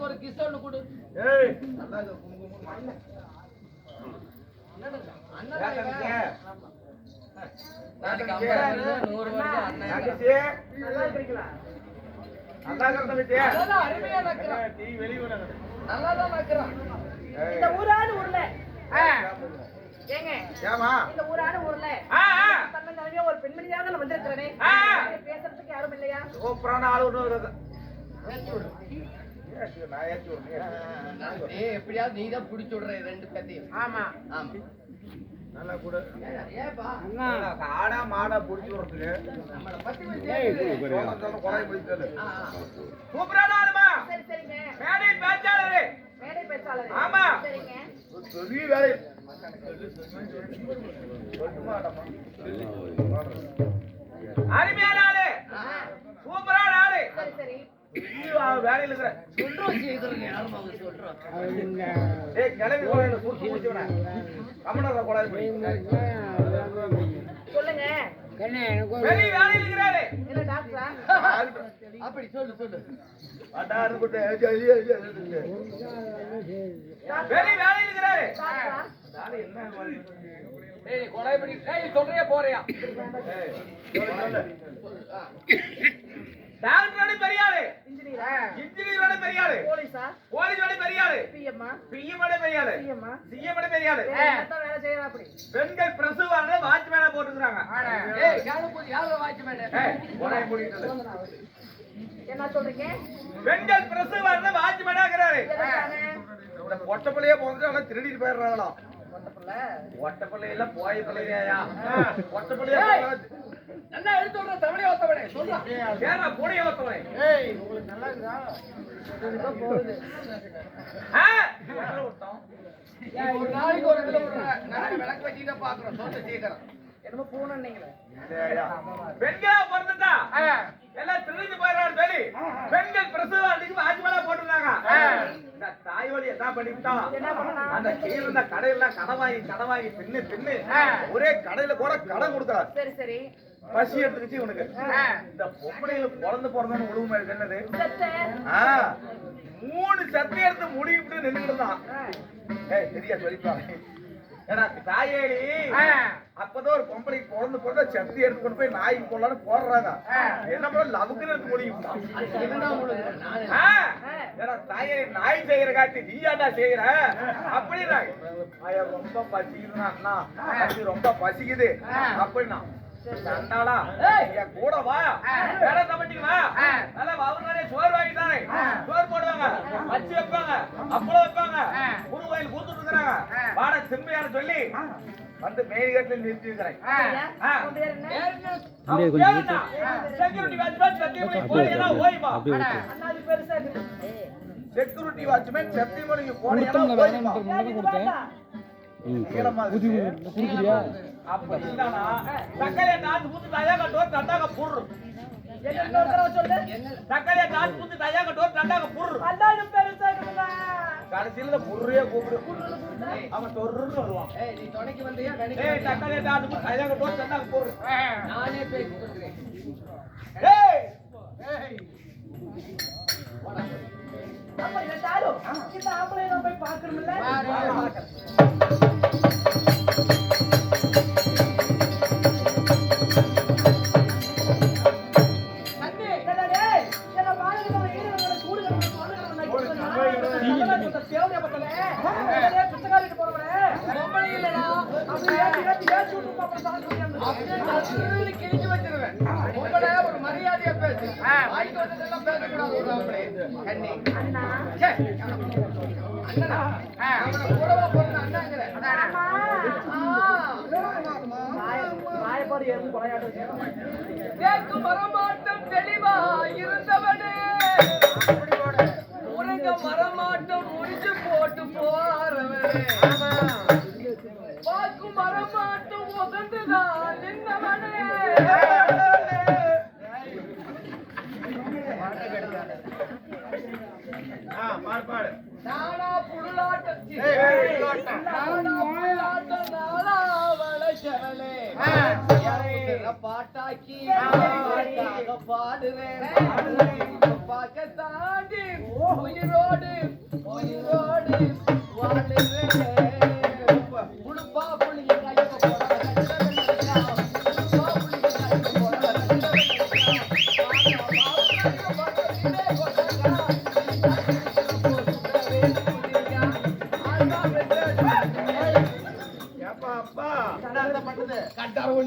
ஒரு கிஸ் ஒண்ணு கொடு நூறு வருஷம் அண்ணன் அருமையா நல்லா தான் இந்த ஊரான ஊர்ல ஏங்க ஏம்மா? இந்த ஊரான ஊர்ல ஆ. தன்னந்தனியா ஒரு பெண்மணியாக நான் வந்திருக்கிறேனே. பேசுறதுக்கு யாரும் இல்லையா? சூப்பரான ஆளு ஒண்ணு வருது. எப்படியாவது நீ தான் பிடிச்சு விடுற ரெண்டு பேத்தையும். ஆமா. ஆமா. நல்லா கொடு. ஏப்பா. ஆடா மாடா புடிச்சு விடுறதுக்கு. சூப்பரான ஆளுமா. சரி சரிங்க. மேடை பேச்சாளரு. மேடை பேச்சாளர். ஆமா. சரிங்க. ஒரு பெரிய வேலை? அருமையான ஆளு. சூப்பரான சரி சரி. வேலையில இருக்கிற. ஏய் கிளம்பி போய். சுட்டு முடிச்சவன சொல்லுங்க வேலையில இருக்கிறாரு. அப்படி சொல்லு சொல்லு. சொல்றியா போறியா. டாக்டரோட பெரிய ஆளு இன்ஜினியரா? இன்ஜினியரோட பெரிய ஆளு போலீஸா? போலீஸோட பெரிய ஆளு பிஎம்மா பிஎம்மோட பெரிய ஆளு பிஎம்மா சிஎம்மோட பெரிய ஆளு வேலை செய்யறா அப்படி பெண்கள் பிரசவாங்க வாட்ச்மேனா போட்டுக்கிறாங்க. ஏய். யாரும் வாய்ச்சி மேடம் ஏய், முடிக்கிறது. என்ன சொல்றீங்க? பெண்கள் பிரசவாங்க வாட்ச்மேனா எதுக்கான இந்த பொட்டை பிள்ளையே ஆனா திருடிட்டு போயிடுறாங்களாம் ஒட்ட பிள்ளையில போய் பிள்ளையா ஒட்ட பிள்ளையா என்ன எடுத்து விடுற? தமிழை ஒத்தவனே சொல்றா. ஏன்னா புனைய ஒத்தவனே? போகுது. ஒரு நாளைக்கு ஒரு விளக்கு வச்சு தான் பாக்குறோம் சொல்லு சீக்கிரம். என்னமோ பூனன்னீங்களே. சரியா. பெண்களா பிறந்துட்டா? எல்லாம் திருடிட்டு போயிடுறாரு சொல்லி பெண்கள் பிரசவ அன்னைக்கு வாட்ச்மேனா போட்டுருந்தாங்க. தாயோடி என்ன பண்ணிவிட்டான் அந்த கீழ இருந்த கடையில கடன் வாங்கி கடன் வாங்கி தின்னு தின்னு ஒரே கடையில கூட கடன் கொடுக்குறாரு. சரி சரி. பசி எடுத்துக்கிச்சு இவனுக்கு. இந்த பொம்பளைகளுக்கு பிறந்து பிறந்தவனு உழுவு மாதிரி என்னது? சத்தே மூணு சட்டை எடுத்து முடிவிட்டு நின்றுட்டு தான் ஏய் சரியா சொல்லிப்பாங்க. ஏன்னா தாயேடி. அப்பதான் ஒரு பொம்பளைக்கு பிறந்து பிறந்த சத்தி எடுத்து கொண்டு போய் நாய்க்கு போடலான்னு போடுறாங்க. என்ன பண்ண லவுக்குன்னு எடுத்து முடியும் இவன்தான் உங்களுக்கு நானு. ஆ, ஏன்னா தாயே நாய் செய்யற காட்டி நீயாடா செய்யற? அப்படின்னா ரொம்ப பசிக்குதுண்ணா அண்ணா. ரொம்ப பசிக்குது. அப்படின்னா சண்டாளா என் கூட வா. வேலை சமைச்சிக்கு வா நல்லா அவங்களே சோறு வாங்கிட்டாரே. சோறு போடுவாங்க. வச்சு வைப்பாங்க. அப்பளம் வைப்பாங்க. குரு கோயில் கூத்துட்டு இருக்கிறாங்க வாட திரும்பியான சொல்லி வந்து மேல்கட்டில் நிறுத்தி இருக்கிறேன்? செக்யூரிட்டி வாட்ச்மேன் சத்தியமணி போனீங்கன்னா ஓய்வா? அண்ணாது பெருசா இருக்கு. செக்யூரிட்டி வாட்ச்மேன் சத்தியமணிக்கு போனீங்கன்னா ஓய்வா? ஏன் இது தக்காளியை நாத்து பூத்து தயாங்க டோர் புர்ரு. தக்காளியை பூத்து தயாங்க டோர் தட்டாங்க புர்ரு. பெருசா இருக்குதா கடைசியில இந்த புர்ரையே கூப்பிடு. அவன் வருவான். ஏய் நீ வந்தியா ஏய்? தக்காளியை பூத்து டோர் தட்டாங்க புர்ரு. நானே பேசி கொடுக்குறேன் ஏய், அப்ப இருந்தாலும் இந்த ஆம்பளை நான் போய் பார்க்கணும்ல கேட்கும் வரமாட்டம் தேக்கு மரமாட்டம் தெளிவா இருந்தவனே. உறங்க வரமாட்டம் முடிச்சு போட்டு போறவனே வாக்கு மரமாட்டம் உதந்துதான் நின்னவனே. ஆ, பாடு, பாடு.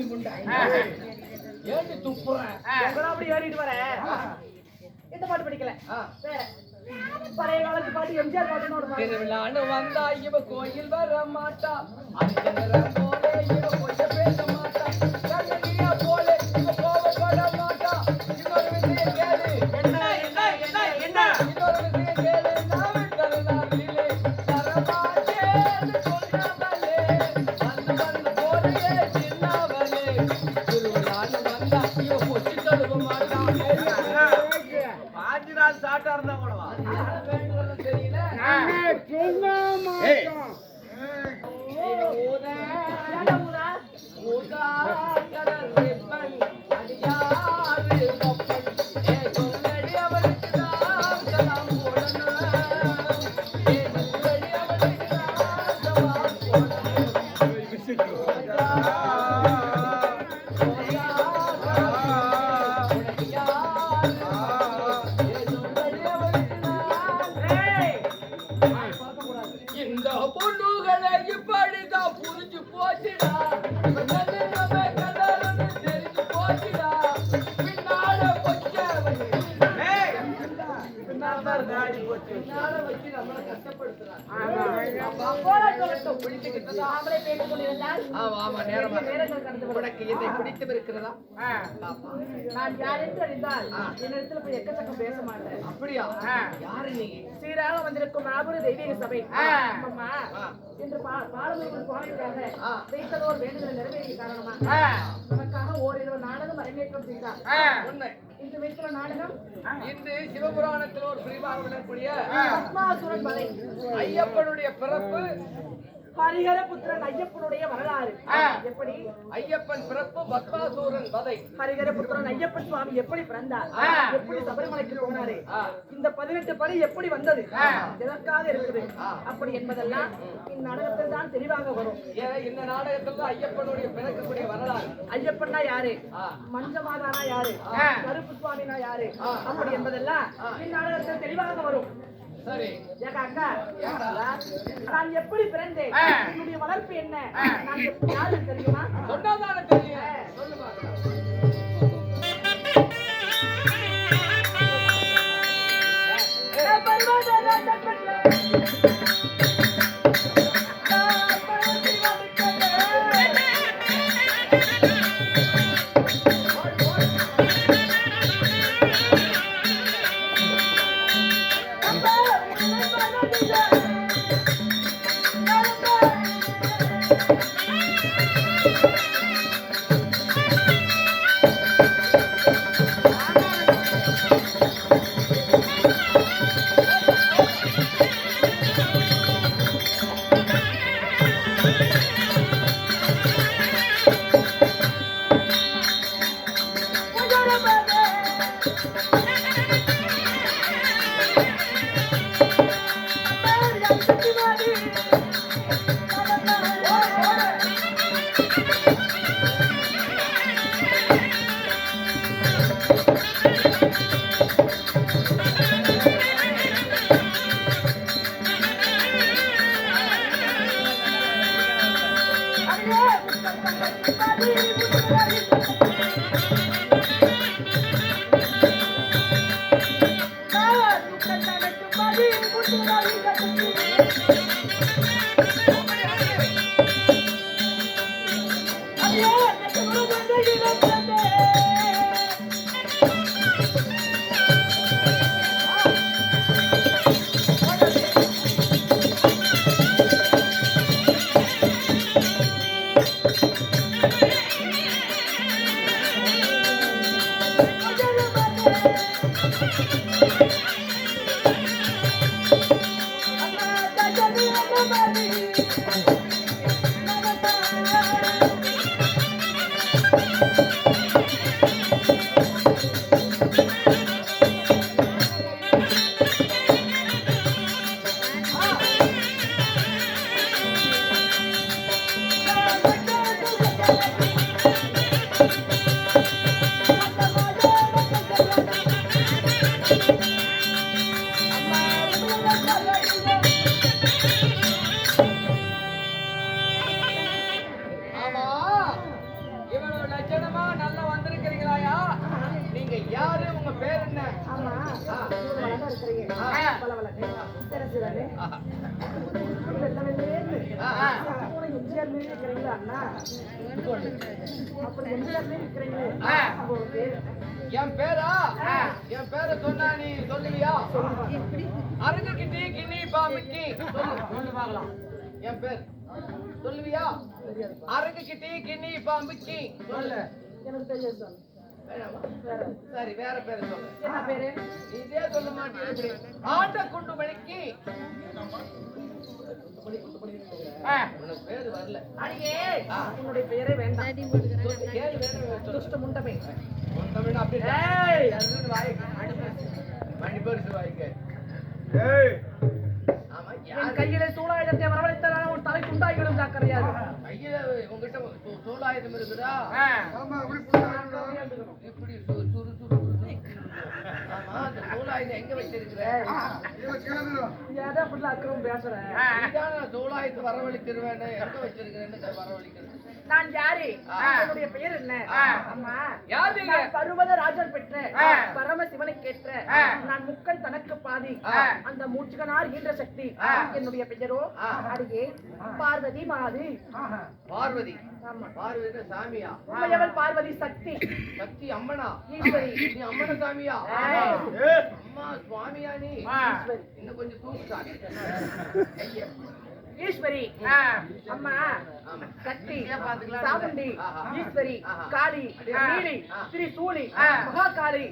முண்டை ஏண்டி துப்புறேன் அப்படி ஏறிட்டு வரேன் இந்த பாட்டு படிக்கல. வேற. பழைய காலத்து பாட்டு எம்ஜிஆர் பாட்டு திருவிழான்னு வந்தா இவ கோயில் வர மாட்டா. நேரம் போல இவ பாஞ்சு சாட்டா இருந்தா உனக்கு என்னை இருக்கிறதா நான் யார் என்று அறிந்தால் என்னிடத்துல போய் எக்கச்சக்கம் பேச மாட்டேன். அப்படியா? யாரு நீ? சீராக வந்திருக்கும் மாபெரு தெய்வீக சபை. அம்மா இன்று பா- பாலமுருகன் சுவாமிக்காக ஆ. வைத்ததோர் வேண்டுதல் நிறைவேறிய காரணமா? நமக்காக ஓரிரவு நாடகம் அரங்கேற்றம் செய்தார். உண்மை. இன்று வைத்துள்ள நாடகம். இன்று சிவபுராணத்தில் ஒரு பிரிவாக விடக்கூடிய ஐயப்பனுடைய பிறப்பு ஹரிஹர புத்திரன் ஐயப்பனுடைய வரலாறு. எப்படி? ஐயப்பன் பிறப்பு பத்மாசூரன் வதை. ஹரிஹர புத்திரன் ஐயப்பன் சுவாமி எப்படி பிறந்தார்? எப்படி சபரிமலைக்கு போனாரு. இந்த பதினெட்டு படி எப்படி வந்தது? எதற்காக இருக்குது. அப்படி என்பதெல்லாம் இந்நாடகத்தில் தான் தெளிவாக வரும். இந்த நாடகத்துல ஐயப்பனுடைய பிறக்கக்கூடிய வரலாறு. ஐயப்பன்னா யாரு. மஞ்சமாதானா யாரு? கருப்பு சுவாமினா யாரு? அப்படி என்பதெல்லாம் இந்நாடகத்தில் தெளிவாக வரும். சரி. ஏக்கா அக்கா. நான் எப்படி பிறந்தேன்? என்னுடைய வளர்ப்பு என்ன? நான் எப்படி யாரு தெரியுமா? சொன்னாதானே தெரியும். பாக்கலாம் ஆ என் பேரா? என் பேரை சொன்னா நீ சொல்லுவியா? அருகு கிட்டி கிண்ணி பாம்புக்கி சொல்லு பார்க்கலாம். என் பேர். சொல்லுவியா? அருகு கிட்டி கிண்ணி பாம்புக்கி சொல்லு. எனக்கு தெரியாது சார்? வேற பேரை சொல்லு. என்ன பேரு? இதே சொல்ல மாட்டேன் ஆண்ட குண்டு மணிக்கு உனக்கு பேரு வரல அடியே ஆ. உன்னுடைய பெயரே வேண்டாம். துஷ்ட முண்டமே. கையிலே சூழாயுதத்தை வரவழைத்தால் உன் தலை துண்டாகிவிடும் ஜாக்கிரதையாக கையில உங்ககிட்ட சோ- சோலாயுதம் இருக்குதா? இப்படி எங்க வச்சிருக்கிற ஏதோ நான் எங்க வச்சிருக்கிறேன்னு யாரு. என்னுடைய பெயர் என்ன ஆ. அம்மா யார் நீங்க? பருவத ராஜன் பெற்ற. பரமசிவனை ஆ. நான் முக்கன் தனக்கு பாதி. அந்த மூச்சுகனார் ஈன்ற சக்தி. என்னுடைய பெயரோ. அடியே பார்வதி மாது பார்வதி ஆமா பார்வதி சாமியா? உமையவள் பார்வதி சக்தி. சக்தி அம்மனா? ஈஸ்வரி. நீ அம்மன சாமியா? அம்மா சுவாமியா நீ? இன்னும் கொஞ்சம் தூக்குறாங்க ஐயா. ஈஸ்வரி அம்மா சக்தி. சாமுண்டி. ஈஸ்வரி. காளி. நீலி. திரிசூலி. மகாகாளி.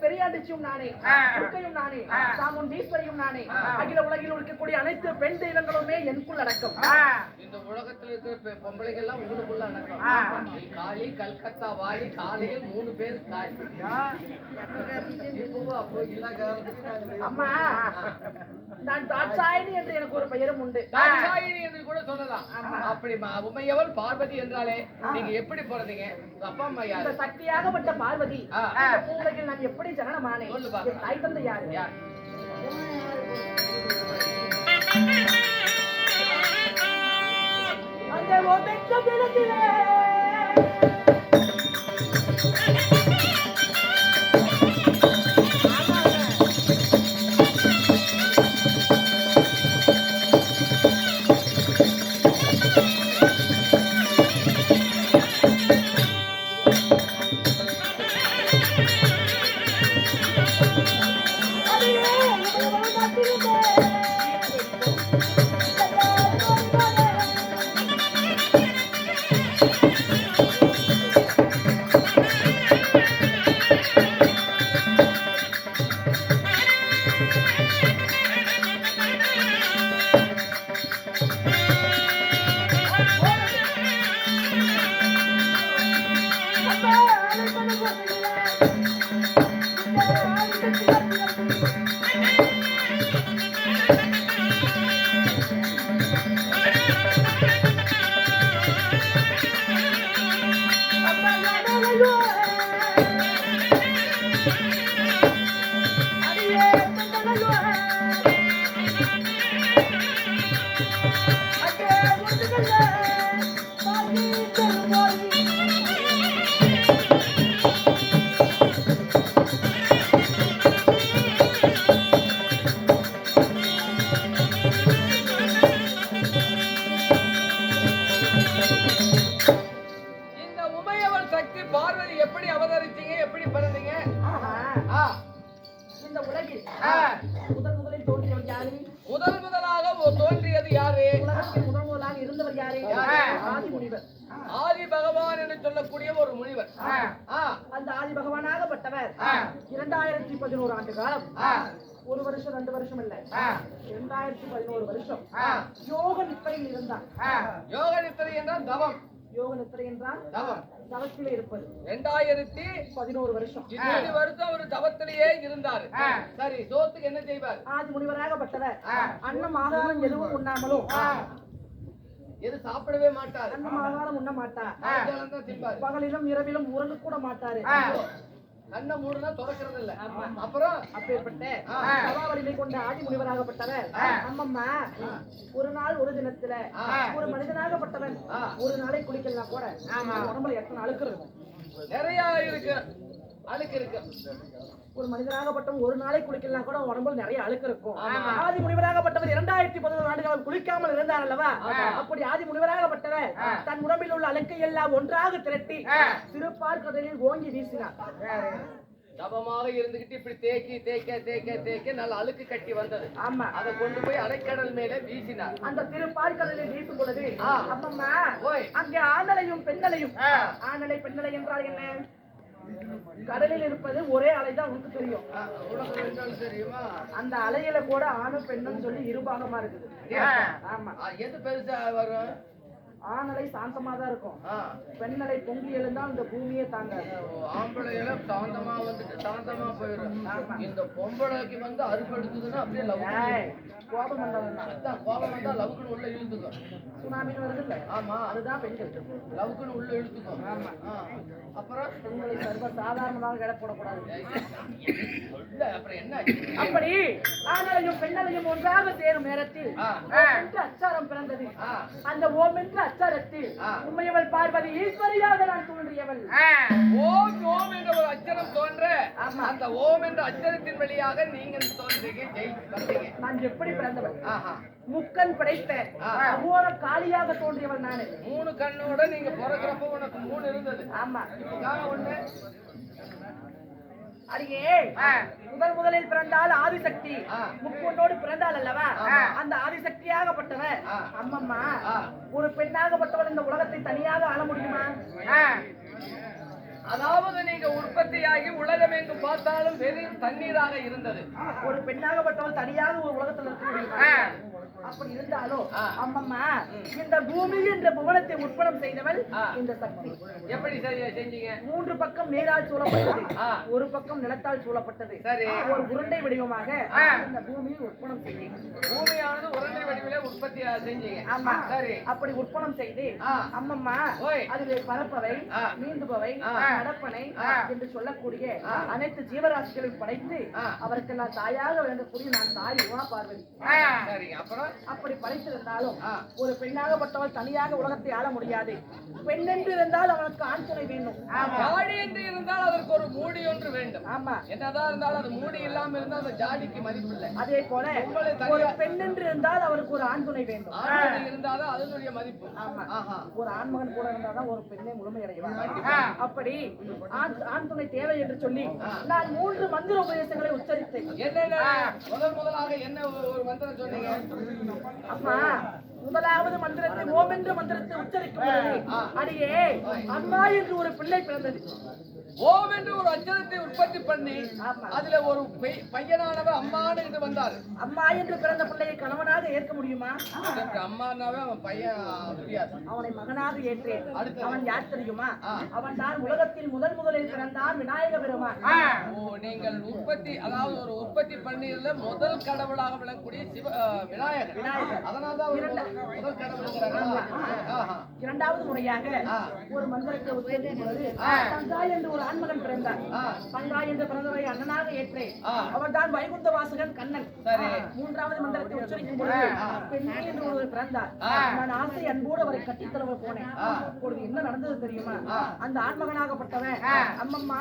பெரியாண்டிச்சியும் நானே. துர்க்கையும் நானே. சாமுண்டீஸ்வரியும் நானே. அகில உலகில் இருக்கக்கூடிய அனைத்து பெண் தெய்வங்களுமே எனக்குள் அடக்கம் இந்த உலகத்துல இருக்கிற பெ- பொம்பளைங்க எல்லாம் உங்களுக்குள்ள அடக்கம் காளி கல்கத்தா வாலி காலையில் மூணு பேர் காளி அம்மா நான் தாட்சாயினி என்று எனக்கு ஒரு பெயரும் உண்டு தாட்சாயினி என்று கூட சொல்லலாம். அப்படி ம- உமையவள் பார்வதி என்றாலே நீங்க எப்படி பிறந்தீங்க அப்பா அம்மா யாரு? சக்தியாகப்பட்ட பார்வதி பூவுலகில் நான் எப்படி ஜனனமானேன்? தாய் தந்தை யாரு? யார்? அந்த தினத்திலே யோக நித்திரையில் இருந்தார் ஆ. யோக நித்திரை என்றால் தவம். யோக நித்திரை என்றால் தவம். தவத்திலே இருப்பது. ரெண்டாயிரத்தி பதினோரு வருஷம். இருபது வருஷம் ஒரு தவத்திலேயே இருந்தாரு. சரி சோத்துக்கு என்ன செய்வார்? ஆதி முனிவராகப்பட்டவர். அன்னம் ஆகாரம் எதுவும் உண்ணாமலும் எது சாப்பிடவே மாட்டார். அன்னம் ஆகாரம் உண்ண மாட்டார். பகலிலும் இரவிலும் உறங்க கூட மாட்டாரு. கண்ணை மூடுனா திறக்கிறது இல்ல அப்புறம் அப்பேற்பட்ட ஆ. சபா வலிமை கொண்ட ஆதி முனிவராகப்பட்டவர் ஆ. அம்மம்மா ஒரு நாள் ஒரு தினத்துல. ஒரு மனிதனாகப்பட்டவன். ஒரு நாளை குளிக்கலாம் கூட. உடம்புல எத்தனை அழுக்கு இருக்கும்? நிறைய இருக்கு. அழுக்கு இருக்கு. ஒரு மனிதனாகப்பட்டவன் ஒரு நாளை குளிக்கலாம் கூட உடம்புல நிறைய அழுக்கு இருக்கும். ஆதி முனிவராகப்பட்டவர் இரண்டாயிரத்தி பதினோரு ஆண்டுகள் குளிக்காமல் இருந்தார் அல்லவா? அப்படி ஆதி முனிவராகப்பட்டவர் தன் உடம்பில் உள்ள அழுக்கை எல்லாம் ஒன்றாக திரட்டி திருப்பார் கடலில் ஓங்கி வீசினார். தபமாக இருந்துகிட்டு இப்படி தேக்கி தேக்க தேக்க தேக்க நல்ல அழுக்கு கட்டி வந்தது. ஆமா. அதை கொண்டு போய் அலைக்கடல் மேல வீசினார். அந்த திருப்பார் கடலில் வீசும் பொழுது. அம்மம்மா. அங்கே ஆண்களையும் பெண்களையும் ஆண்களை பெண்களை என்றால் என்ன? கடலில் இருப்பது ஒரே அலைதான் உனக்கு தெரியுமா. அந்த அலையில கூட ஆணும் பெண்ணும் சொல்லி இருபாகமா இருக்குது. ஆமா. எது பெருசா வரும்? ஆணலை சாந்தமா தான் இருக்கும். பெண்ணலை பொங்கி எழுந்தால் இந்த பூமியே தாங்காது. ஆம்பளை சாந்தமா வந்துட்டு சாந்தமா போயிடும் இந்த பொம்பளைக்கு வந்து அறுப்பு எடுத்ததுன்னா அப்படியே லவ் கோபம் வந்தவன் கோபம் வந்தா லவுக்குன்னு உள்ள இழுத்துக்கும். சுனாமின்னு வருது இல்ல? ஆமா. அதுதான் பெண்கள் லவுக்குன்னு உள்ள இழுத்துக்கும். ஆமா. அப்புறம் பெண்களை சர்வ சாதாரணமாக எடை போடக்கூடாது. இல்ல அப்புறம் என்ன? ஆச்சு? அப்படி ஆண்களையும் பெண்களையும் ஒன்றாக சேரும் நேரத்தில் அச்சாரம் பிறந்தது. அந்த ஓம் என்ற அச்சாரத்தில். உண்மையவள் பார்வதி ஈஸ்வரியாக நான் தோன்றியவள். ஓம் ஓம் என்ற ஒரு அச்சரம் தோன்ற ஆமா. அந்த ஓம் என்ற அச்சரத்தின் வழியாக நீங்கள் தோன்றீங்க நான் எப்படி பிறந்தவள்? ஆஹா. முக்கன் படைத்த. அகோர காளியாக தோன்றியவள் நானு. மூணு கண்ணோட நீங்க பிறக்கிறப்ப உனக்கு மூணு இருந்தது. ஆமா. ஒண்ணு. அடியே முதல் முதலில் பிறந்தால் ஆதிசக்தி. முக்கொண்டோடு பிறந்தாள் அல்லவா. அந்த ஆதிசக்தியாகப்பட்டவள் ஆ. அம்மம்மா. ஒரு பெண்ணாகப்பட்டவள் இந்த உலகத்தை தனியாக ஆள முடியுமா? அதாவது நீங்க உற்பத்தியாகி உலகம் எங்கு பார்த்தாலும் வெறும் தண்ணீராக இருந்தது. ஒரு பெண்ணாகப்பட்டவள் தனியாக ஒரு உலகத்தில் இருக்க முடியுமா? அப்படி இருந்தாலும். அம்மம்மா இந்த பூமி என்ற புவனத்தை உற்பனம் செய்தவள். இந்த சக்தி எப்படி செஞ்சீங்க மூன்று பக்கம் நீரால் சூழப்பட்டது. ஒரு பக்கம் நிலத்தால் சூழப்பட்டது. ஒரு உருண்டை வடிவமாக. இந்த பூமியை உற்பனம் உருண்டை வடிவிலே உற்பத்தி செஞ்சீங்க ஆமா சரி அப்படி உற்பனம் செய்து. அம்மம்மா. அதிலே பறப்பவை ஆ. நீந்துபவை. நடப்பனை. என்று சொல்லக்கூடிய. அனைத்து ஜீவராசிகளையும் படைத்து ஆ. அவருக்கெல்லாம் தாயாக விளங்கக்கூடிய நான் தாய் உமா பார்வதி அப்படி படைத்திருந்தாலும். ஒரு பெண்ணாகப்பட்டவள் தனியாக உலகத்தை ஆள முடியாது பெண் என்று இருந்தால் அவனுக்கு ஆண் துணை வேண்டும் ஜாடி என்று இருந்தால் அதற்கு ஒரு மூடி ஒன்று வேண்டும் ஆமா என்னதான் இருந்தாலும் அது மூடி இல்லாம இருந்தால் அந்த ஜாடிக்கு மதிப்பில்லை அதே போல ஒரு பெண் என்று இருந்தால் அவருக்கு ஒரு ஆண் துணை வேண்டும் இருந்தாதான் அதனுடைய மதிப்பு. ஆமா. ஒரு ஆண்மகன் கூட இருந்தாதான் ஒரு பெண்ணை முழுமையடைவார் அப்படி ஆண் துணை தேவை என்று சொல்லி நான் மூன்று மந்திர உபதேசங்களை உச்சரித்தேன். என்னென்ன? முதல் முதலாக என்ன ஒரு மந்திரம் சொன்னீங்க? அம்மா முதலாவது மந்திரத்தை ஓம் என்ற மந்திரத்தை உச்சரிக்கும் அடியே அம்மா என்று ஒரு பிள்ளை பிறந்தது. ஓம் என்று ஒரு அச்சரத்தை உற்பத்தி பண்ணி. அதுல ஒரு பெய்- பையனானவர் அம்மான்னு என்று வந்தார் அம்மா என்று பிறந்த பிள்ளையை கணவனாக ஏற்க முடியுமா அம்மானாவே அவன் பையன் முடியாது அவனை மகனாக ஏற்றேன். அவன் யார் தெரியுமா. அவன் தான் உலகத்தில் முதல் முதலில் பிறந்தான் விநாயக பெருமான் ஓ நீங்கள் உற்பத்தி அதாவது ஒரு உற்பத்தி பண்ணியதுல முதல் கடவுளாக விளங்கக்கூடிய சிவ விநாயகர் விநாயகர். அதனால தான் முதல் ஆஹா. இரண்டாவது முறையாக. ஒரு மந்திரத்தை. தங்காய் என்று ஒரு ஆண்மகன் பிறந்தார். தங்காய் என்று பிறந்தவரை அண்ணனாக ஏற்றேன். அவர் தான் வைகுந்த வாசகன் கண்ணன். மூன்றாவது மந்திரத்தை உச்சரிக்கும் பொழுது. பெண்ணே என்று ஒருவர் பிறந்தார். நான் ஆசை அன்போடு அவரை கட்டித்தலவ போனேன். அப்பொழுது என்ன நடந்தது தெரியுமா? அந்த ஆண்மகனாகப்பட்டவன் அம்மம்மா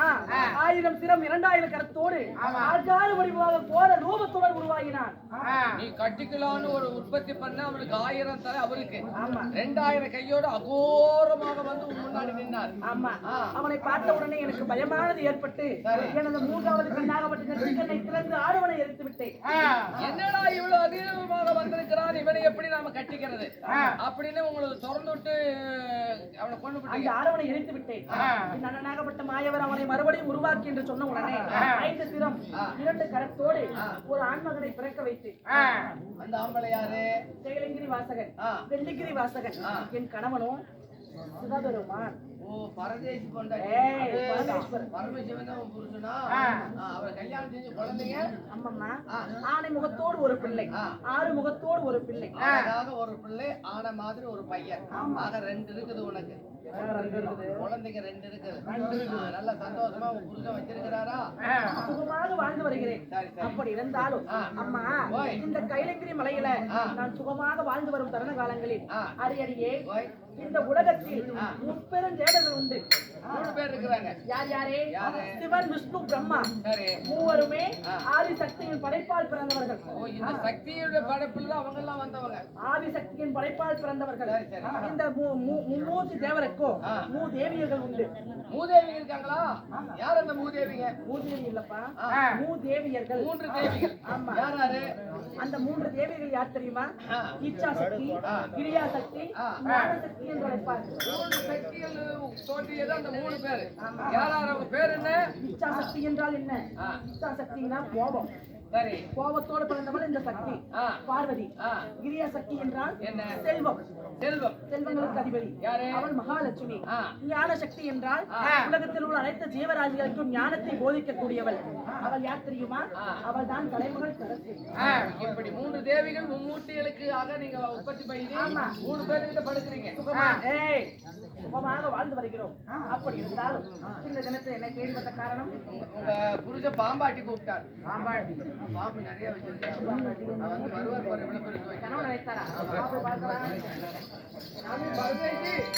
ஆயிரம் சிரம் இரண்டாயிரம் கரத்தோடு ஆகார வடிவாக போற ரூபத்துடன் உருவாகினான். நீ கட்டிக்கலான்னு ஒரு உற்பத்தி பண்ண அவனுக்கு ஆயிரம் தர அவருக்கு. ரெண்டாயிரம் கையோட அகோரமாக வந்து முன்னாடி நின்னார். ஆமா. அவனை பார்த்த உடனே எனக்கு பயமானது ஏற்பட்டு எனது மூன்றாவது கண்ணாகப்பட்ட நெற்றிக்கண்ணை திறந்து ஆடவனை எரித்து விட்டேன். என்னடா இவ்வளவு அதிகமாக வந்திருக்கிறான் இவனை எப்படி நாம கட்டிக்கிறது? அப்படின்னு உங்களுக்கு திறந்து விட்டு அவனை கொண்டு அந்த ஆடவனை எரித்து விட்டேன். என் அண்ணனாகப்பட்ட மாயவர் அவனை மறுபடியும் உருவாக்கி என்று சொன்ன உடனே ஐந்து சிரம் இரண்டு கரத்தோடு ஒரு ஆண்மகனை பிறக்க வைத்து அந்த ஆம்பளை யாரு? சேலங்கிரி வாசகன். ஆ. வெள்ளிங்கிரி வாசகன். என் கணவனும் சிவபெருமான். ஓ பரதேசி கொண்டாடி பரமேஸ்வரன். தான் புருஷனா? அவரை கல்யாணம் செஞ்சு குழந்தைங்க? ஆணை முகத்தோடு ஒரு பிள்ளை. ஆறு முகத்தோடு ஒரு பிள்ளை. அழகாக ஒரு பிள்ளை ஆன மாதிரி ஒரு பையன். ஆக ரெண்டு இருக்குது உனக்கு. குழந்தைங்க ரெண்டு இருக்குது ஆ, நல்ல சந்தோஷமா புருஷன் வச்சிருக்கிறாரா? சுகமாக வாழ்ந்து வருகிறேன். அப்படி இருந்தாலும் அம்மா. இந்த கைலங்கிரி மலையில நான் சுகமாக வாழ்ந்து வரும் தருண காலங்களில். ஓய். இந்த உலகத்தில் முப்பெரும் தேவர்கள் உண்டு. மூணு பேர் இருக்கிறாங்க யார் யாரே யாரு? சிவன் விஷ்ணு பிரம்மா சரி மூவருமே ஆ. ஆதிசக்தியின் படைப்பால் பிறந்தவர்கள் ஓ இந்த சக்தியோட படைப்புல தான் அவங்க எல்லாம் வந்தவங்க ஆதிசக்தியின் படைப்பால் பிறந்தவர்கள். இந்த மூ- மூ- மும்மூர்த்தி தேவருக்கும் ஆ. மூதேவியர்கள் உண்டு மூதேவிங்க இருக்காங்களா யார் அந்த மூதேவிங்க மூதேவி இல்லப்பா ஆ. மூதேவியர்கள் மூன்று தேவிகள் ஆமா. யார் யாரு அந்த மூன்று தேவிகள் யார் தெரியுமா. இச்சா சக்தி. கிரியா சக்தி ஆ. ஞானசக்தி என்று அழைப்பார் மூன்று சக்திகள் தோன்றியது அந்த மூணு பேர். யார் யார் அவங்க பேர் என்ன? இச்சா சக்தி என்றால் என்ன. இச்சா சக்தினா கோபம். சரி. கோபத்தோடு பிறந்தவள் இந்த சக்தி. பார்வதி. கிரியா சக்தி என்றால் என்ன? செல்வம். செல்வம். செல்வங்களுக்கு அதிபதி. யாரு? அவள் மகாலட்சுமி. ஞான சக்தி என்றால். உலகத்தில் உள்ள அனைத்து ஜீவராசிகளுக்கும் ஞானத்தை போதிக்கக்கூடியவள். அவள் யார் தெரியுமா. அவள் தான் தலைமகள் சரஸ்வதி இப்படி மூன்று தேவிகள் மும்மூர்த்திகளுக்கு ஆக நீங்க உற்பத்தி பண்ணி. மூணு பேர்கிட்ட படுக்கிறீங்க. சுகமா? ஏய் சுகமாக வாழ்ந்து வருகிறோம். அப்படி இருந்தாலும் இந்த தினத்தில் என்னை வந்த காரணம்? உங்க புருஷ பாம்பாட்டி கூப்பிட்டார். பாம்பாட்டி. பாம்பு நிறைய